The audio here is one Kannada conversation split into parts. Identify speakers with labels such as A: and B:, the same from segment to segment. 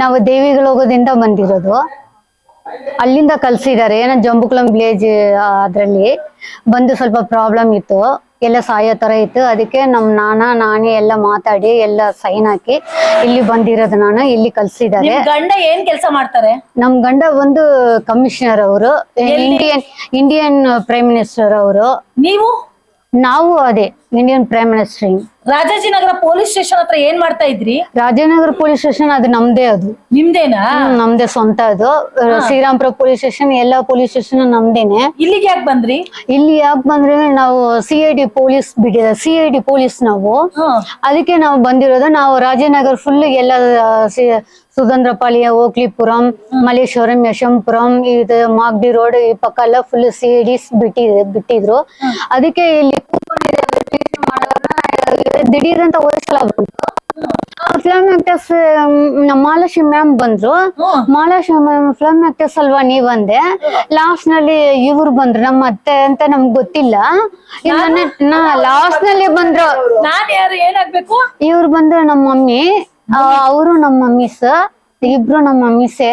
A: ನಾವು ದೇವಿಗಳೋಗದಿಂದ ಬಂದಿರೋದು. ಅಲ್ಲಿಂದ ಕಲ್ಸಿದ್ದಾರೆ. ಏನೋ ಜಂಬುಕುಲಂ ವಿಲೇಜ್ ಅದ್ರಲ್ಲಿ ಬಂದು ಸ್ವಲ್ಪ ಪ್ರಾಬ್ಲಮ್ ಇತ್ತು. ಎಲ್ಲ ಸಾಯೋ ತರ ಇತ್ತು. ಅದಕ್ಕೆ ನಮ್ ನಾನ ನಾನೇ ಎಲ್ಲ ಮಾತಾಡಿ ಎಲ್ಲ ಸೈನ್ ಹಾಕಿ ಇಲ್ಲಿ ಬಂದಿರೋದು ನಾನು. ಇಲ್ಲಿ
B: ಕಲ್ಸಿದ್ದಾರೆ. ಗಂಡ ಏನ್ ಕೆಲಸ ಮಾಡ್ತಾರೆ?
A: ನಮ್ ಗಂಡ ಒಂದು ಕಮಿಷನರ್ ಅವರು. ಇಂಡಿಯನ್ ಇಂಡಿಯನ್ ಪ್ರೈಮ್ ಮಿನಿಸ್ಟರ್ ಅವರು.
B: ನೀವು?
A: ನಾವು ಅದೇ. Indian prime minister
B: Rajajinagar police station ಹತ್ರ ಏನ್ ಮಾಡ್ತಾ ಇದ್ರಿ?
A: ರಾಜನಗರ ಪೊಲೀಸ್ ಸ್ಟೇಷನ್ ಅದು ನಮ್ದೇ ಅದು.
B: ನಿಮ್ದೇನಾ?
A: ಹ್ಮ್, ನಮ್ದೇ ಸ್ವಂತ ಅದು. ಶ್ರೀರಾಮ್ಪುರ ಪೊಲೀಸ್ ಸ್ಟೇಷನ್ ಎಲ್ಲಾ ಪೊಲೀಸ್ ಸ್ಟೇಷನ್ ನಮ್ದೇನೆ.
B: ಇಲ್ಲಿಗೆ ಯಾಕೆ ಬಂದ್ರಿ?
A: ಇಲ್ಲಿ ಯಾಕೆ ಬಂದ್ರೆ ನಾವು ಸಿ ಐ ಡಿ ಪೊಲೀಸ್ ಬಿಟ್ಟಿದೆ. ಸಿ ಐ ಡಿ ಪೊಲೀಸ್ ನಾವು.
B: ಹ್ಮ್.
A: ಅದಕ್ಕೆ ನಾವು ಬಂದಿರೋದು ನಾವು ರಾಜನಗರ್ ಫುಲ್ ಎಲ್ಲ ಆ, ಸಿ- ಸುಗಂಧ್ರಪಾಳ್ಯ ಓಕ್ಲಿಪುರಂ ಮಲ್ಲೇಶ್ವರಂ ಯಶಂಪುರಂ ಇದು ಮಾಗ್ಡಿ ರೋಡ್ ಈ ಪಕ್ಕ ಎಲ್ಲ ಫುಲ್ ಸಿ ಐ ಡಿ ಬಿಟ್ಟಿದ್ರು. ಅದಕ್ಕೆ ಇಲ್ಲಿ ದಿಢೀರ್ ಅಂತ ಬಂತು ಫಿಲಮ್ ಆಕ್ಟರ್ಸ್ ಮಾಲಾಶಿ ಮ್ಯಾಮ್ ಬಂದ್ರು. ಮಾಲಾಶಿ ಮ್ಯಾಮ್ ಫಿಲಮ್ ಆಕ್ಟರ್ಸ್ ಅಲ್ವಾ ನೀ ಬಂದೆ ಲಾಸ್ಟ್ನಲ್ಲಿ ಇವ್ರು ಬಂದ್ರು ನಮ್ಮ ಅತ್ತೆ ಅಂತ ನಮ್ಗೆ ಗೊತ್ತಿಲ್ಲ. ಲಾಸ್ಟ್ನಲ್ಲಿ ಬಂದ್ರು. ಇವ್ರು ಬಂದ್ರು ನಮ್ಮ ಮಮ್ಮಿ. ಅವರು ನಮ್ಮ ಮಮ್ಮಿಸ್ ಇಬ್ರು ನಮ್ಮ ಮಮ್ಮಿಸೆ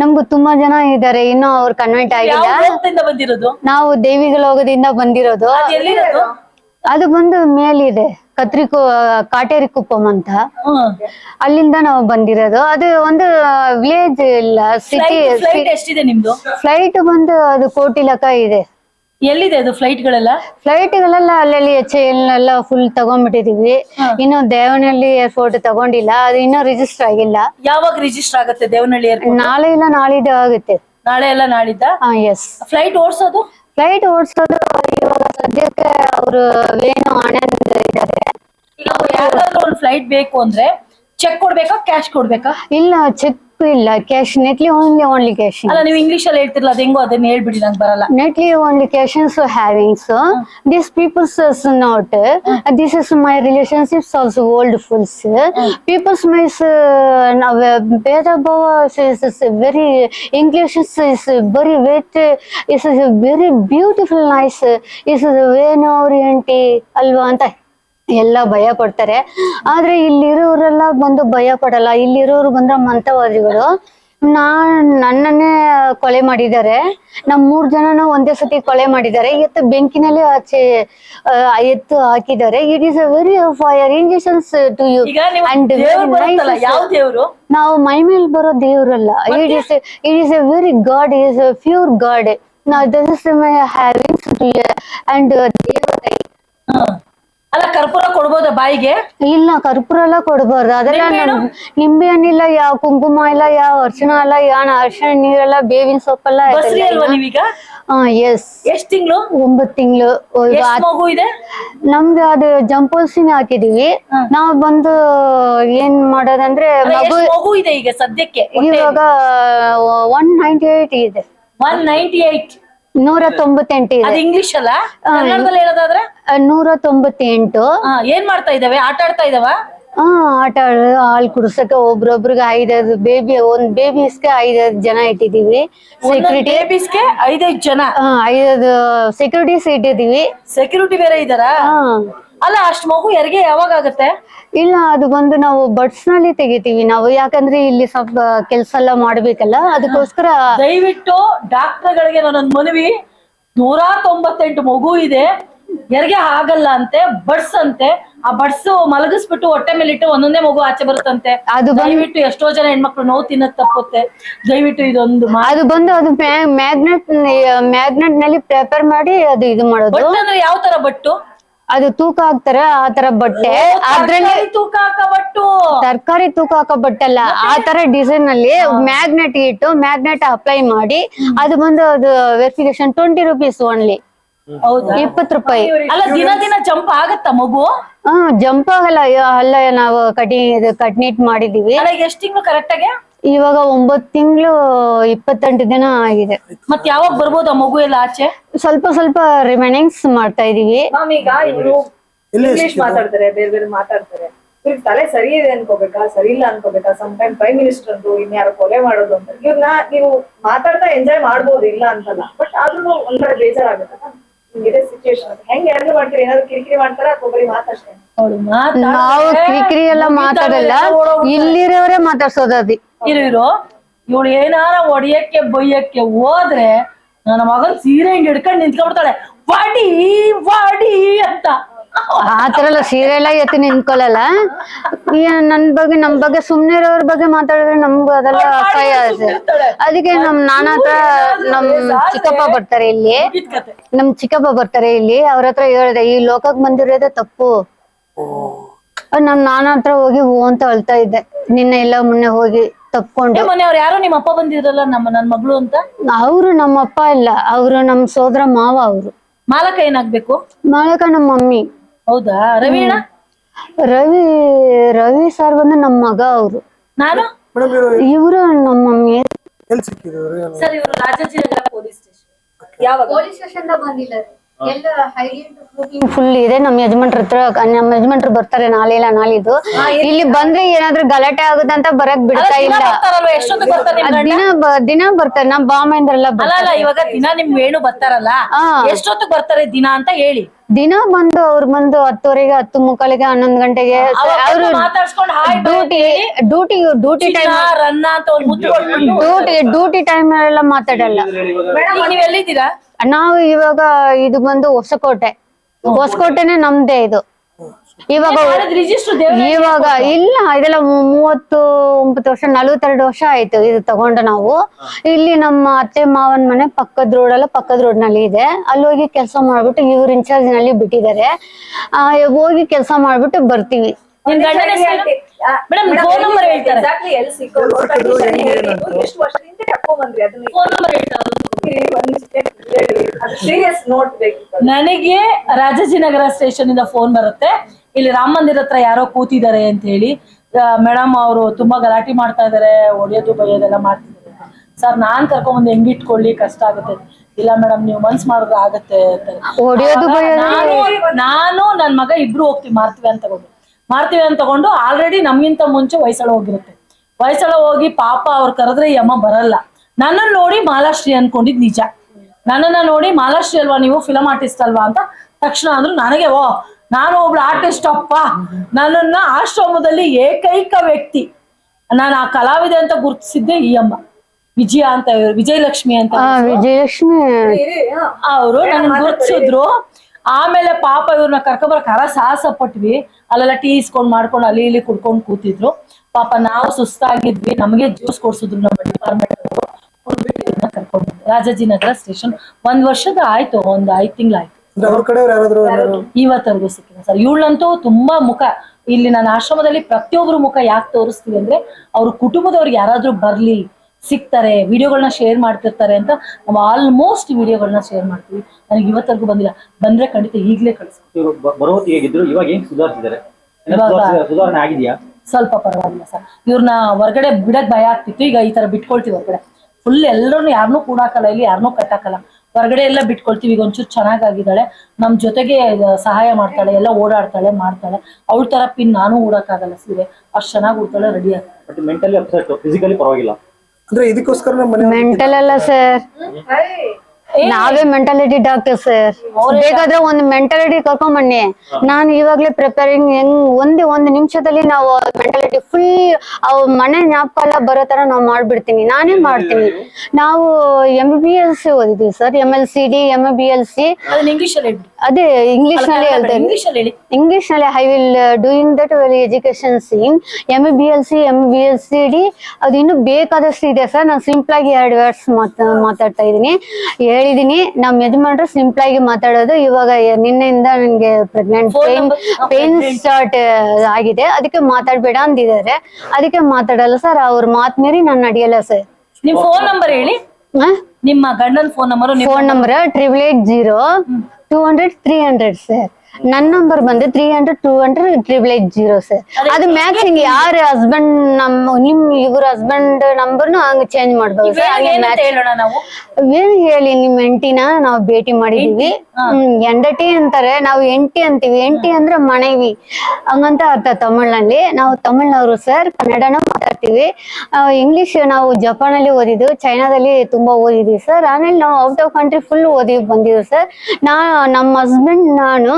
A: ನಮ್ಗೂ ತುಂಬಾ ಜನ ಇದಾರೆ ಇನ್ನು ಅವ್ರ
B: ಕನ್ವರ್ಟ್
A: ಆಗಿಲ್ಲ. ನಾವು ದೇವಿಗಳ ಹೋಗೋದಿಂದ ಬಂದಿರೋದು.
B: ಅದು
A: ಬಂದು ಮೇಲಿದೆ. ಕತ್ರಿಕು ಕಾಟೇರಿ ಕುಪ್ಪಂ ಅಂತ. ಅಲ್ಲಿಂದ ನಾವು ಬಂದಿರೋದು. ಅದು ಒಂದು ವಿಲೇಜ್ ಇಲ್ಲ ಸಿಟಿ
B: ಫ್ಲೈಟ್ ಎಷ್ಟಿದೆ ನಿಮ್ದು?
A: ಫ್ಲೈಟ್ ಬಂದು ಅದು ಕೋಟಿ ಲೆಕ್ಕ ಇದೆ.
B: ಎಲ್ಲಿದೆ ಅದು ಫ್ಲೈಟ್ ಗಳೆಲ್ಲ
A: ಫ್ಲೈಟ್ ಗಳೆಲ್ಲ ಅಲ್ಲಲ್ಲಿ ಎಚ್ ಎಲ್ಲ ಫುಲ್ ತಗೊಂಡ್ಬಿಟ್ಟಿದೀವಿ. ಇನ್ನು ದೇವನಹಳ್ಳಿ ಏರ್ಪೋರ್ಟ್ ತಗೊಂಡಿಲ್ಲ. ಅದು ಇನ್ನೂ ರಿಜಿಸ್ಟರ್ ಆಗಿಲ್ಲ.
B: ಯಾವಾಗ ರಿಜಿಸ್ಟರ್ ಆಗುತ್ತೆ ದೇವನಹಳ್ಳಿ ಏರ್ಪೋರ್ಟ್
A: ನಾಳೆ ಇಲ್ಲ ನಾಳಿದ್ದು ಆಗುತ್ತೆ
B: ನಾಳೆ ಎಲ್ಲ ನಾಳಿದ್ದ?
A: ಎಸ್
B: ಫ್ಲೈಟ್ ಓಡಿಸೋದು?
A: ಫ್ಲೈಟ್ ಓಡಿಸೋದು ಇವಾಗ ಸದ್ಯಕ್ಕೆ ಅವರು ವೇಣು ಆನಂದ್ ಇದ್ದಾರೆ
B: ಯಾವ್ದಾದ್ರು ಒಂದು ಫ್ಲೈಟ್ ಬೇಕು ಅಂದ್ರೆ ಚೆಕ್ ಕೊಡ್ಬೇಕಾ ಕ್ಯಾಶ್ ಕೊಡ್ಬೇಕಾ?
A: ಇಲ್ಲ ಚೆಕ್ ಇಲ್ಲ ಕ್ಯಾಶ್ ನೆಟ್ಲಿ ಓನ್ಲಿ ಓನ್ಲಿ ಕ್ಯಾಶ್
B: ಅಲ್ಲ ನೀವು ಇಂಗ್ಲಿಷ್ ಅಲ್ಲಿ ಹೇಳ್ತಿರಲ್ಲ ಅದ್ ಹೆಂಗೋ ಅದನ್ನ ಹೇಳ್ಬಿಡಿ ನಂಗೆ ಬರಲ್ಲ
A: Netly only questions are having so these people's is not uh, this is my relationships also old fools people's my uh, now uh, Beta Bhava is, is very English is, is very wet uh, is is very beautiful nice uh, is vane ಓರಿಯಂಟಿ ಅಲ್ವಾ ಅಂತ ಎಲ್ಲ ಭಯ ಪಡ್ತಾರೆ. ಆದ್ರೆ ಇಲ್ಲಿರೋರೆಲ್ಲ ಬಂದು ಭಯ ಪಡಲ್ಲ. ಇಲ್ಲಿರೋರು ಬಂದ್ರೆ ಮಂತವಾದಿಗಳು. ನಾ ನನ್ನನ್ನೇ ಕೊಲೆ ಮಾಡಿದ್ದಾರೆ. ನಮ್ ಮೂರ್ ಜನನ ಒಂದೇ ಸತಿ ಕೊಲೆ ಮಾಡಿದ್ದಾರೆ. ಎತ್ತು ಬೆಂಕಿನಲ್ಲಿ ಆಚೆ ಎತ್ತು ಹಾಕಿದ್ದಾರೆ. It is a very fire injections
B: to you
A: and
B: ದೇವ್ರು
A: ನಾವು ಮೈ ಮೇಲೆ ಬರೋ ದೇವ್ರಲ್ಲ. It is it is a very god is a pure god ನಾವು this is my having and
B: hmm. ಅಲ್ಲ ಕರ್ಪೂರ ಕೊಡ್ಬೋದ ಬಾಯಿಗೆ?
A: ಇಲ್ಲ ಕರ್ಪೂರ ಎಲ್ಲ ಕೊಡ್ಬಾರ್ದು. ಅದೆಲ್ಲ? ನಮ್ ನಿಂಬೆ ಹಣ್ಣಿಲ್ಲ ಯಾವ ಕುಂಕುಮ ಇಲ್ಲ ಯಾವ ಅರ್ಶಿಣ ಇಲ್ಲ ಯಾವ ಅರ್ಶಿಣ ನೀರೆಲ್ಲ ಬೇವಿನ ಸೊಪ್ಪೆಲ್ಲ
B: ಬಸ್ರಿ ಅಲ್ವಾ ನೀವೀಗ?
A: ಹಾ ಎಸ್
B: ಎಷ್ಟ್ ತಿಂಗಳು?
A: ಒಂಬತ್ ತಿಂಗಳು.
B: ಎಷ್ಟ್ ಮಗು ಇದೆ?
A: ನಮ್ಗೆ ಅದು ಜಂಪೋಸಿನ ಹಾಕಿದೀವಿ. ನಾವ್ ಬಂದು ಏನ್ ಮಾಡೋದಂದ್ರೆ
B: ಅಲ್ಲ,
A: ಮಗು
B: ಎಷ್ಟ್ ಮಗು ಇದೆ ಈಗ ಸದ್ಯಕ್ಕೆ
A: ಇವಾಗ ಒನ್ ನೈಂಟಿ ಏಟ್ ಇದೆ.
B: ಒನ್ ನೈಂಟಿ ಏಟ್
A: ನೂರ ತೊಂಬತ್ತೆಂಟು ಇದೆ.
B: ಅದು ಇಂಗ್ಲಿಷ್ ಅಲ್ಲ? ಕನ್ನಡದಲ್ಲಿ ಹೇಳೋದಾದ್ರೆ?
A: ನೂರ ತೊಂಬತ್ತೆಂಟು
B: ಹಾ ಏನ್ ಮಾಡ್ತಾ ಇದಾವೆ ಆಟ ಆಡ್ತಾ ಇದಾವ
A: ಹಾ ಆಟ ಆಡೋದು, ಹಾಲ್ ಕುಡ್ಸಕ್ಕೆ ಒಬ್ರೊಬ್ರಿಗೆ ಐದೈದು ಬೇಬಿ ಒಂದ್ ಬೇಬಿಸ್ಗೆ ಐದೈದು ಜನ ಇಟ್ಟಿದೀವಿ ಸೆಕ್ಯೂರಿಟಿ
B: ಬೇಬೀಸ್ಗೆ ಐದೈದು ಜನ?
A: ಐದೈದು ಸೆಕ್ಯೂರಿಟೀಸ್ ಇಟ್ಟಿದೀವಿ
B: ಸೆಕ್ಯೂರಿಟಿ ಬೇರೆ ಇದಾರ
A: ಹಾ.
B: ಅಲ್ಲ ಅಷ್ಟ್ ಮಗು ಯಾರಿಗೆ ಯಾವಾಗ ಆಗತ್ತೆ?
A: ಇಲ್ಲ ಅದು ಬಂದು ನಾವು ಬಡ್ಸ್ನಲ್ಲಿ ತೆಗಿತೀವಿ ನಾವು. ಯಾಕಂದ್ರೆ ಇಲ್ಲಿ ಸ್ವಲ್ಪ ಕೆಲ್ಸ ಎಲ್ಲ ಮಾಡ್ಬೇಕಲ್ಲ ಅದಕ್ಕೋಸ್ಕರ
B: ದಯವಿಟ್ಟು ಡಾಕ್ಟರ್ಗಳಿಗೆ ನಾನೊಂದು ಮನವಿ. ನೂರ ತೊಂಬತ್ತೆಂಟು ಮಗು ಇದೆ. ಹೆರಿಗೆ ಆಗಲ್ಲ ಅಂತೆ ಬಡ್ಸ್ ಅಂತೆ ಆ ಬಡ್ಸ್ ಮಲಗಿಸ್ಬಿಟ್ಟು ಹೊಟ್ಟೆ ಮೇಲೆ ಇಟ್ಟು ಒಂದೊಂದೇ ಮಗು ಆಚೆ ಬರುತ್ತಂತೆ.
A: ಅದು
B: ದಯವಿಟ್ಟು ಎಷ್ಟೋ ಜನ ಹೆಣ್ಮಕ್ಳು ನೋವು ತಿನ್ನೋದ್ ತಪ್ಪುತ್ತೆ. ದಯವಿಟ್ಟು ಇದೊಂದು
A: ಅದು ಬಂದು ಅದು ಮ್ಯಾಗ್ನೆಟ್ ಮ್ಯಾಗ್ನೆಟ್ನಲ್ಲಿ ಪ್ರಿಪೇರ್ ಮಾಡಿ ಅದು ಇದು ಮಾಡೋದು.
B: ಬಟ್ ಅಂದ್ರೆ ಯಾವ ತರ ಬಟ್ಟು?
A: ಅದು ತೂಕ ಹಾಕ್ತಾರೆ ಆ ತರ ಬಟ್ಟೆ. ಅದ್ರಲ್ಲಿ
B: ತೂಕ ಹಾಕೋ ಬಟ್ಟು.
A: ತರಕಾರಿ ತೂಕ ಹಾಕೋ ಬಟ್ಟೆಲ್ಲ. ಆ ತರ ಡಿಸೈನ್ ಅಲ್ಲಿ ಮ್ಯಾಗ್ನೆಟ್ ಇಟ್ಟು ಮ್ಯಾಗ್ನೆಟ್ ಅಪ್ಲೈ ಮಾಡಿ ಅದು ಬಂದು ಅದು ವೆರಿಫಿಕೇಶನ್ ಟ್ವೆಂಟಿ ರುಪೀಸ್ ಓನ್ಲಿ
B: ಹೌದಾ?
A: ಇಪ್ಪತ್ತು ರೂಪಾಯಿ.
B: ಅಲ್ಲ ದಿನ ದಿನ ಜಂಪ್ ಆಗತ್ತಾ ಮಗು?
A: ಹ್ಮ್ ಜಂಪ್ ಆಗಲ್ಲ. ಅಯ್ಯೋ, ಅಲ್ಲ ನಾವು ಕಟಿ ಇದು ಕಟ್ನಿಟ್ ಮಾಡಿದೀವಿ.
B: ಅಲ್ಲ ಎಷ್ಟ್ ತಿಂಗಳು ಕರೆಕ್ಟ್ ಆಗಿ?
A: ಇವಾಗ ಒಂಬತ್ ತಿಂಗಳು ಇಪ್ಪತ್ತೆಂಟು ದಿನ ಆಗಿದೆ.
B: ಮತ್ ಯಾವಾಗ ಬರ್ಬೋದು ಆ ಮಗು ಎಲ್ಲ ಆಚೆ?
A: ಸ್ವಲ್ಪ ಸ್ವಲ್ಪ ರಿಮೈನಿಂಗ್ಸ್ ಮಾಡ್ತಾ ಇದೀವಿ.
C: ಮ್ಯಾಮ್ ಈಗ ಇವರು ಇಂಗ್ಲಿಷ್ ಮಾತಾಡ್ತಾರೆ ಬೇರೆ ಬೇರೆ ಮಾತಾಡ್ತಾರೆ. ಇವ್ರಿಗೆ ತಲೆ ಸರಿ ಇದೆ ಅನ್ಕೋಬೇಕಾ? ಸರಿ ಇಲ್ಲ ಅನ್ಕೋಬೇಕಾ? ಸಮ್ ಟೈಮ್ ಪ್ರೈಮ್ ಮಿನಿಸ್ಟರ್ ಅಂದ್ರು ಇನ್ಯಾರು ಕೊಲೆ ಮಾಡೋದು ಅಂತ. ಇವ್ರನ್ನ ನೀವು ಮಾತಾಡ್ತಾ ಎಂಜಾಯ್ ಮಾಡ್ಬೋದು ಇಲ್ಲ ಅಂತಲ್ಲ. ಬಟ್ ಆದ್ರೂ ಒಂದ್ ಕಡೆ ಬೇಜಾರಾಗುತ್ತೆ. ಇದೆ ಸಿಚುವೇಶನ್ ಹೆಂಗ್ ಹ್ಯಾಂಡಲ್ ಮಾಡ್ತೀರಿ? ಏನಾದ್ರು ಕಿರಿಕಿರಿ ಮಾಡ್ತಾರ ಅಥವಾ ಬರೀ ಮಾತಷ್ಟೇ
B: ಅವಳು
A: ನಾವು ಕಿರಿಕಿರಿ ಎಲ್ಲ ಮಾತಾಡಲ್ಲ. ಇಲ್ಲಿರೋರೇ ಮಾತಾಡ್ಸೋದು ಇರೋ
B: ಇರು ಇರು. ಇವಳು ಏನಾರ ಒಡಿಯಕ್ಕೆ ಬೈಯಕ್ಕೆ ಹೋದ್ರೆ ನನ್ನ ಮಗನ್ ಸೀರೆ ಹಿಂಗ್ ಹಿಡ್ಕೊಂಡು ನಿಂತ್ಕೊಂಡ್ಬಿಡ್ತಾಳೆ. ವಾಡಿ ವಾಡಿ ಅಂತ.
A: ಆ ತರ ಎಲ್ಲ ಸೀರೆ ಎಲ್ಲ ಎತ್ತಿ ನಿಂತ್ಕೊಳ್ಳಲ್ಲ ಈ ನನ್ ಬಗ್ಗೆ ನಮ್ ಬಗ್ಗೆ ಸುಮ್ನೆ ಇರೋರ್ ಬಗ್ಗೆ ಮಾತಾಡಿದ್ರೆ ನಮ್ಗ ಅದೆಲ್ಲ ಅಪಾಯ ಅದಕ್ಕೆ ನಮ್ ನಾನ ಹತ್ರ ನಮ್ ಚಿಕ್ಕಪ್ಪ ಬರ್ತಾರೆ ಇಲ್ಲಿ. ನಮ್ ಚಿಕ್ಕಪ್ಪ ಬರ್ತಾರೆ ಇಲ್ಲಿ. ಅವ್ರ ಹತ್ರ ಹೇಳ್ದೆ ಈ ಲೋಕಕ್ ಬಂದಿರೋದೇ ತಪ್ಪು. ನಮ್ ನಾನ ಹತ್ರ ಹೋಗಿ ಹೂ ಅಂತ ಅಳ್ತಾ ಇದ್ದೆ. ನಿನ್ನೆ ಎಲ್ಲ ಮೊನ್ನೆ ಹೋಗಿ ತಪ್ಕೊಂಡು.
B: ಯಾರೋ ನಿಮ್ಮ ಅಪ್ಪ ಬಂದಿದ್ರಲ್ಲ ನಮ್ಮ ನನ್ ಮಗಳು ಅಂತ?
A: ಅವ್ರು ನಮ್ಮ ಅಪ್ಪ ಇಲ್ಲ. ಅವ್ರು ನಮ್ ಸೋದರ ಮಾವ ಅವ್ರು.
B: ಮಾಲಕ ಏನಾಗ್ಬೇಕು?
A: ಮಾಲಕ ನಮ್ಮ ಮಮ್ಮಿ.
B: ಹೌದಾ? ರವಿ ಅಣ್ಣ?
A: ರವಿ ರವಿ ಸರ್ ಬಂದು ನಮ್ಮ ಮಗ ಅವರು.
B: ನಾನು?
D: ಮೇಡಮ್ ಇವರು
A: ನಮ್ಮ ಮಮ್ಮಿ.
D: ಎಲ್ಲಿ ಸಿಕ್ಕಿದ್ರು
B: ಸರ್ ಇವರು ರಾಜಾಜಿನಗರ ಪೊಲೀಸ್ ಸ್ಟೇಷನ್
C: ಯಾವಾಗ?
A: ಪೊಲೀಸ್ ಸ್ಟೇಷನ್ ಬಂದಿಲ್ಲ ಎಲ್ಲ ಫುಲ್ ಇದೆ. ನಮ್ಮ ಯಜಮಾನ್ರ ಹತ್ರ ನಮ್ಮ ಯಜಮಾನ್ರು ಬರ್ತಾರೆ ನಾಳೆ ಇಲ್ಲ ನಾಳಿದ್ದು ಇಲ್ಲಿ ಬಂದ್ರೆ ಏನಾದ್ರೂ ಗಲಾಟೆ ಆಗುತ್ತೆ ಅಂತ ಬರಕ್ ಬಿಡ್ತಾ ಇಲ್ಲ. ದಿನ ದಿನ ಬರ್ತಾರೆ. ನಮ್ ಬಾಮ್
B: ಅಲ್ಲ ಅಲ್ಲ ಇವಾಗ ದಿನ ನಿಮ್ ವೇಣು ಬರ್ತಾರಲ್ಲ?
A: ಹಾ.
B: ಎಷ್ಟೊತ್ತಿಗೆ ಬರ್ತಾರೆ ದಿನ ಅಂತ ಹೇಳಿ.
A: ದಿನ ಬಂದು ಅವ್ರು ಬಂದು ಹತ್ತುವರೆಗೆ ಹತ್ತು ಮುಕ್ಕಾಲಿಗೆ ಹನ್ನೊಂದು ಗಂಟೆಗೆ ಅವರು
B: duty duty duty time
A: duty duty time ಎಲ್ಲ ಮಾತಾಡಲ್ಲ.
B: ನಾವು
A: ಇವಾಗ ಇದು ಬಂದು ಹೊಸಕೋಟೆ. ಹೊಸಕೋಟೆನೆ ನಮ್ದೇ ಇದು. ಇವಾಗ ಇವಾಗ ಇಲ್ಲ ಇದೆಲ್ಲ ಮೂವತ್ತು ಒಂಬತ್ತು ವರ್ಷ ನಲವತ್ತೆರಡು ವರ್ಷ ಆಯ್ತು ಇದು ತಗೊಂಡ ನಾವು. ಇಲ್ಲಿ ನಮ್ಮ ಅತ್ತೆ ಮಾವನ್ ಮನೆ ಪಕ್ಕದ ರೋಡಲ್ಲ ಪಕ್ಕದ ರೋಡ್ನಲ್ಲಿ ಇದೆ. ಅಲ್ಲಿ ಹೋಗಿ ಕೆಲಸ ಮಾಡ್ಬಿಟ್ಟು ಇವ್ರ ಇನ್ಚಾರ್ಜ್ನಲ್ಲಿ ಬಿಟ್ಟಿದ್ದಾರೆ. ಆ, ಹೋಗಿ ಕೆಲಸ ಮಾಡ್ಬಿಟ್ಟು ಬರ್ತೀವಿ.
B: ನಿಮ್ ಗಂಡನ ಹೆಸರು ಮೇಡಮ್ ಫೋನ್ ನಂಬರ್ ಹೇಳ್ತಾರೆ.
C: ಎಕ್ಸಾಕ್ಟ್ಲಿ ಎಲ್ಲಿ ಸಿಕ್ಕೋದು ಕಂಡೀಷನ್ ಹೇಳಿ ನೀವು ಎಷ್ಟು ವರ್ಷದಿಂದ ಕರ್ಕೊಂಡ್ ಅದನ್ನ?
B: ಫೋನ್ ನಂಬರ್ ಹೇಳ್ತಾರೆ
C: ಸೀರಿಯಸ್ ನೋಟ್ ಬೇಕಿತ್ತು
B: ನನಗೆ ರಾಜಾಜಿನಗರ ಸ್ಟೇಷನ್ ಇಂದ ಫೋನ್ ಬರುತ್ತೆ. ಇಲ್ಲಿ ರಾಮ ಮಂದಿರ ಹತ್ರ ಯಾರೋ ಕೂತಿದ್ದಾರೆ ಅಂತ ಹೇಳಿ ಮೇಡಮ್ ಅವರು ತುಂಬಾ ಗಲಾಟೆ ಮಾಡ್ತಾ ಇದಾರೆ ಒಡೆಯೋದು ಬಯ್ಯೋದೆಲ್ಲ ಮಾಡ್ತಿದ್ದಾರೆ ಸರ್ ನಾನ್ ಕರ್ಕೊಂಡ್ಬಂದು ಹೆಂಗ್ ಇಟ್ಕೊಳ್ಳಿ ಕಷ್ಟ ಆಗುತ್ತೆ. ಇಲ್ಲ ಮೇಡಮ್ ನೀವು ಮನ್ಸ್ ಮಾಡಿದ್ರೆ ಆಗತ್ತೆ.
A: ಹೊಡೆಯೋದು ಬೈಯೋದು
B: ನಾನು ನಾನು ನನ್ ಮಗ ಇಬ್ರು ಹೋಗ್ತೀವಿ ಮಾರ್ತೀವಿ ಅಂತ ತಗೊಂಡು. ಮಾರ್ತೀವಿ ಅಂತ ತಗೊಂಡು ಆಲ್ರೆಡಿ ನಮ್ಗಿಂತ ಮುಂಚೆ ವಯಸ್ಸಳ ಹೋಗಿರುತ್ತೆ. ವಯಸ್ಸಳ ಹೋಗಿ ಪಾಪ ಅವ್ರ ಕರೆದ್ರೆ ಈ ಅಮ್ಮ ಬರಲ್ಲ. ನನ್ನನ್ನು ನೋಡಿ ಮಾಲಾಶ್ರೀ ಅನ್ಕೊಂಡಿದ್ ನಿಜ. ನನ್ನನ್ನ ನೋಡಿ ಮಾಲಾಶ್ರೀ ಅಲ್ವಾ ನೀವು ಫಿಲಮ್ ಆರ್ಟಿಸ್ಟ್ ಅಲ್ವಾ ಅಂತ ತಕ್ಷಣ ಅಂದ್ರು ನನಗೆ ಓ ನಾನು ಒಬ್ಳು ಆರ್ಟಿಸ್ಟ್ ಅಪ್ಪ. ನನ್ನನ್ನ ಆಶ್ರಮದಲ್ಲಿ ಏಕೈಕ ವ್ಯಕ್ತಿ. ನಾನು ಆ ಕಲಾವಿದೆ ಅಂತ ಗುರುತಿಸಿದ್ದೆ ಈ ಅಮ್ಮ. ವಿಜಯ ಅಂತ ಇವ್ರು ವಿಜಯಲಕ್ಷ್ಮಿ ಅಂತ
A: ವಿಜಯಲಕ್ಷ್ಮಿ.
B: ಅವರು ನನ್ನ ಗುರುತಿಸಿದ್ರು. ಆಮೇಲೆ ಪಾಪ ಇವ್ರನ್ನ ಕರ್ಕೊಬರಕ್ ಹರ ಸಾಹಸ ಪಟ್ವಿ. ಅಲ್ಲೆಲ್ಲ ಟೀ ಇಸ್ಕೊಂಡ್ ಮಾಡ್ಕೊಂಡು ಅಲ್ಲಿ ಇಲ್ಲಿ ಕುಡ್ಕೊಂಡ್ ಕೂತಿದ್ರು. ಪಾಪ ನಾವು ಸುಸ್ತಾಗಿದ್ವಿ. ನಮಗೆ ಜ್ಯೂಸ್ ಕೊಡ್ಸಿದ್ರು ನಮ್ಮ ಡಿಪಾರ್ಟ್ಮೆಂಟ್ ಅವರು. ಕರ್ಕೊಂಡು. ರಾಜಾಜಿನಗರ ಸ್ಟೇಷನ್ ಒಂದ್ ವರ್ಷದ ಆಯ್ತು ಒಂದ್ ಐದ್ ತಿಂಗ್ಳಾಯ್ತು.
D: ಅವ್ರ ಕಡೆಯವ್ರು ಯಾರಾದ್ರು
B: ಸಿಕ್ಕಿಲ್ಲ ಸರ್. ಇವಳಂತೂ ತುಂಬಾ ಮುಖ ಇಲ್ಲಿ ನಾನು ಆಶ್ರಮದಲ್ಲಿ ಪ್ರತಿಯೊಬ್ಬರು ಮುಖ ಯಾಕೆ ತೋರಿಸ್ತೀವಿ ಅಂದ್ರೆ ಅವ್ರ ಕುಟುಂಬದವ್ರಿಗೆ ಯಾರಾದ್ರೂ ಬರ್ಲಿ ಸಿಗ್ತಾರೆ ವಿಡಿಯೋಗಳನ್ನ ಶೇರ್ ಮಾಡ್ತಿರ್ತಾರೆ ಅಂತ ನಾವು ಆಲ್ಮೋಸ್ಟ್ ವಿಡಿಯೋಗಳನ್ನ ಶೇರ್ ಮಾಡ್ತೀವಿ. ನನಗೆ ಇವತ್ತರೆಗೂ ಬಂದಿಲ್ಲ. ಬಂದ್ರೆ ಖಂಡಿತ ಈಗಲೇ ಕಳಿಸ್ತೀನಿ.
E: ಇವರು ಬರೋತಿ ಹೇಗಿದ್ರು? ಇವಾಗ ಹೆಂಗ್ ಸುಧಾರಿಸಿದ್ದಾರೆ
B: ಇವಾಗ-
E: ಸುಧಾರಣೆ ಆಗಿದೆಯಾ?
B: ಸ್ವಲ್ಪ ಪರವಾಗಿಲ್ಲ ಸರ್. ಇವ್ರನ್ನ ಹೊರಗಡೆ ಬಿಡಕ್ ಭಯ ಆಗ್ತಿತ್ತು. ಈಗ ಈ ತರ ಬಿಟ್ಕೊಳ್ತೀವಿ ಹೊರಗಡೆ. ಫುಲ್ ಎಲ್ಲರೂ ಯಾರನ್ನೂ ಕೂಡಾಕಲ್ಲ ಇಲ್ಲಿ ಯಾರನ್ನೂ ಕಟ್ಟಾಕಲ್ಲ. ಹೊರಗಡೆ ಎಲ್ಲ ಬಿಟ್ಕೊಳ್ತೀವಿ. ಈಗ ಒಂಚೂರು ಚೆನ್ನಾಗಾಗಿದ್ದಾಳೆ. ನಮ್ಮ ಜೊತೆಗೆ ಸಹಾಯ ಮಾಡ್ತಾಳೆ ಎಲ್ಲ ಓಡಾಡ್ತಾಳೆ ಮಾಡ್ತಾಳೆ. ಅವಳ ತರ ಪಿನ್ ನಾನು ಓಡಕ್ಕಾಗಲ್ಲ ಸೀರೆ. ಅಷ್ಟು ಚೆನ್ನಾಗಿ ಉಡ್ತಾಳೆ ರೆಡಿ ಆಗ್ತಾಳೆ
E: ಬಟ್ ಮೆಂಟಲಿ ಅಪ್ಸೆಟ್ ಫಿಸಿಕಲಿ ಪರವಾಗಿಲ್ಲ.
D: ಅಂದ್ರೆ ಇದಕ್ಕೋಸ್ಕರ ನಮ್ಮ ಮನೆ
A: ಮೆಂಟಲ್ ಅಲ್ಲ ಸರ್ ನಾವೇ ಮೆಂಟಾಲಿಟಿ ಡಾಕ್ಟರ್ ಸರ್ ಬೇಕಾದ್ರೆ ಒಂದ್ ಮೆಂಟಾಲಿಟಿ ಕರ್ಕೊಂಡ್ ಬನ್ನಿ ನಾನು ಇವಾಗ್ಲೇ ಪ್ರಿಪೇರಿಂಗ್ ಹೆಂಗ್ ಒಂದೇ ಒಂದ್ ನಿಮಿಷದಲ್ಲಿ ನಾವು ಮೆಂಟಾಲಿಟಿ ಫುಲ್ ಅವ್ ಮನೆ ಜ್ಞಾಪಕ ಎಲ್ಲ ಬರೋ ತರ ನಾವ್ ಮಾಡ್ಬಿಡ್ತೀನಿ. ನಾನೇ ಮಾಡ್ತೀನಿ? ನಾವು M B L C ಓದಿದ್ವಿ sir M L C D
B: M B L C
A: ಅದೇ ಇಂಗ್ಲಿಷ್ನಲ್ಲಿ ಹೇಳ್ತೇನೆ. ಇಂಗ್ಲಿಷ್ನಲ್ಲಿ I will doing that well education seen M B L C M B L C D ಅದು ಇನ್ನು ಬೇಕಾದಷ್ಟು ಇದೆ ಸರ್. ನಾನು ಸಿಂಪಲ್ ಆಗಿ ಎರಡು ವರ್ಡ್ಸ್ ಮಾತಾಡ್ತಾ ಇದ್ದೀನಿ. ಹೇಳಿದೀನಿ ನಮ್ಮ ಯಜಮಾನ್ರು ಸಿಂಪಲ್ ಆಗಿ ಮಾತಾಡೋದು. ಇವಾಗ ನಿನ್ನೆಯಿಂದ ನನಗೆ ಪ್ರೆಗ್ನೆಂಟ್ ಪೇನ್ ಪೇನ್ ಸ್ಟಾರ್ಟ್ ಆಗಿದೆ. ಅದಕ್ಕೆ ಮಾತಾಡ್ಬೇಡ ಅಂದಿದ್ದಾರೆ. ಅದಕ್ಕೆ ಮಾತಾಡಲ್ಲ ಸರ್. ಅವ್ರ ಮಾತ್ ಮೀರಿ ನಾನು ನಡೆಯಲ್ಲ ಸರ್.
B: ನಿಮ್ ಫೋನ್ ನಂಬರ್ ಹೇಳಿ. ನಿಮ್ಮ ಗಂಡನ phone number
A: phone number triple eight zero two hundred three hundred sir ನನ್ನ ನಂಬರ್ ಬಂದು three hundred two hundred triple eight zero sir ಅದು ಮ್ಯಾಚಿಂಗ್ ಯಾರ ಹಸ್ಬೆಂಡ್ ನಮ್ಮ ನಿಮ್ ಇವ್ರ ಹಸ್ಬೆಂಡ್ ನಂಬರ್ನು ಹಂಗ ಚೇಂಜ್ ಮಾಡ್ಬೋದು ಸರ್ ಹಂಗೆ ಏನ್ ಹೇಳಿ ನಿಮ್ ಎಂಟಿನ ನಾವು ಭೇಟಿ ಮಾಡಿದೀವಿ. ಎಂಡಟಿ ಅಂತಾರೆ ನಾವು ಎಂಟಿ ಅಂತೀವಿ. ಎಂಟಿ ಅಂದ್ರೆ ಮನೆವಿ. ಹಂಗಂತ ಅರ್ಥ ತಮಿಳ್ನಲ್ಲಿ. ನಾವು ತಮಿಳ್ನವರು ಸರ್ ಕನ್ನಡನ ಮಾತಾಡ್ತೀವಿ. ಇಂಗ್ಲಿಷ್ ನಾವು ಜಪಾನ್ ಅಲ್ಲಿ ಓದಿದ್ದು ಚೈನಾದಲ್ಲಿ ತುಂಬಾ ಓದಿದ್ವಿ ಸರ್ ಆಮೇಲೆ ನಾವು ಔಟ್ ಆಫ್ ಕಂಟ್ರಿ ಫುಲ್ ಓದಿ ಬಂದಿದ್ವಿ ಸರ್ ನಾ ನಮ್ಮ ಹಸ್ಬೆಂಡ್ ನಾನು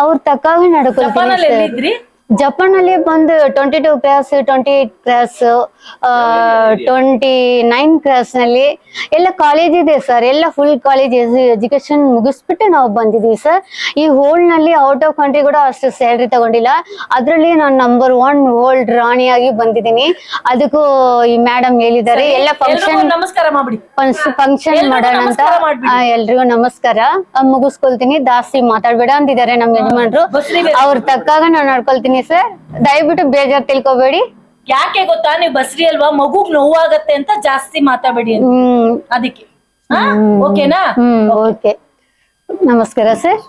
A: ಅವ್ರ ತಕ್ಕಾಗ ನಡ್ಕೊಳ್ತೀನಿ
B: ಜಪಾನಲ್ಲಿ
A: ಸರ್
B: ಎಲ್ಲಿದ್ರಿ?
A: ಜಪಾನ್ ಅಲ್ಲಿ ಬಂದು twenty two class twenty eight cross twenty nine ಕ್ರಾಸ್ನಲ್ಲಿ ಎಲ್ಲ ಕಾಲೇಜ್ ಇದೆ ಸರ್ ಎಲ್ಲ ಫುಲ್ ಕಾಲೇಜ್ ಎಜುಕೇಶನ್ ಮುಗಿಸ್ಬಿಟ್ಟು ನಾವು ಬಂದಿದೀವಿ ಸರ್ ಈ ಹೋಲ್ಡ್ನಲ್ಲಿ ಔಟ್ ಆಫ್ ಕಂಟ್ರಿ ಕೂಡ ಅಷ್ಟು ಸ್ಯಾಲ್ರಿ ತಗೊಂಡಿಲ್ಲ. ಅದ್ರಲ್ಲಿ ನಾನು ನಂಬರ್ ಒನ್ ಹೋಲ್ಡ್ ರಾಣಿಯಾಗಿ ಬಂದಿದ್ದೀನಿ. ಅದಕ್ಕೂ ಈ ಮೇಡಮ್ ಹೇಳಿದ್ದಾರೆ. ಎಲ್ಲ ಫಂಕ್ಷನ್
B: ನಮಸ್ಕಾರ
A: ಫಂಕ್ಷನ್ ಮಾಡೋಣ ಅಂತ. ಎಲ್ರಿಗೂ ನಮಸ್ಕಾರ. ಮುಗಿಸ್ಕೊಳ್ತೀನಿ. ಜಾಸ್ತಿ ಮಾತಾಡ್ಬೇಡ ಅಂತಿದ್ದಾರೆ ನಮ್ಮ ಯಜಮಾನ್ರು. ಅವ್ರ ತಕ್ಕಾಗ ನಾನು ನಡ್ಕೊಳ್ತೀನಿ. ಸರ್? ದಯವಿಟ್ಟು ಬೇಜಾರ್ ತಿಳ್ಕೊಬೇಡಿ.
B: ಯಾಕೆ ಗೊತ್ತಾ? ನೀವು ಬಸ್ರಿ ಅಲ್ವಾ? ಮಗುಗ್ ನೋವಾಗತ್ತೆ ಅಂತ ಜಾಸ್ತಿ ಮಾತಾಡಬೇಡಿ ಅಂತ.
A: ಹ್ಮ್.
B: ಅದಕ್ಕೆ. ಹಾ? ಓಕೆನಾ?
A: ಹ್ಮ್ ಓಕೆ. ನಮಸ್ಕಾರ ಸರ್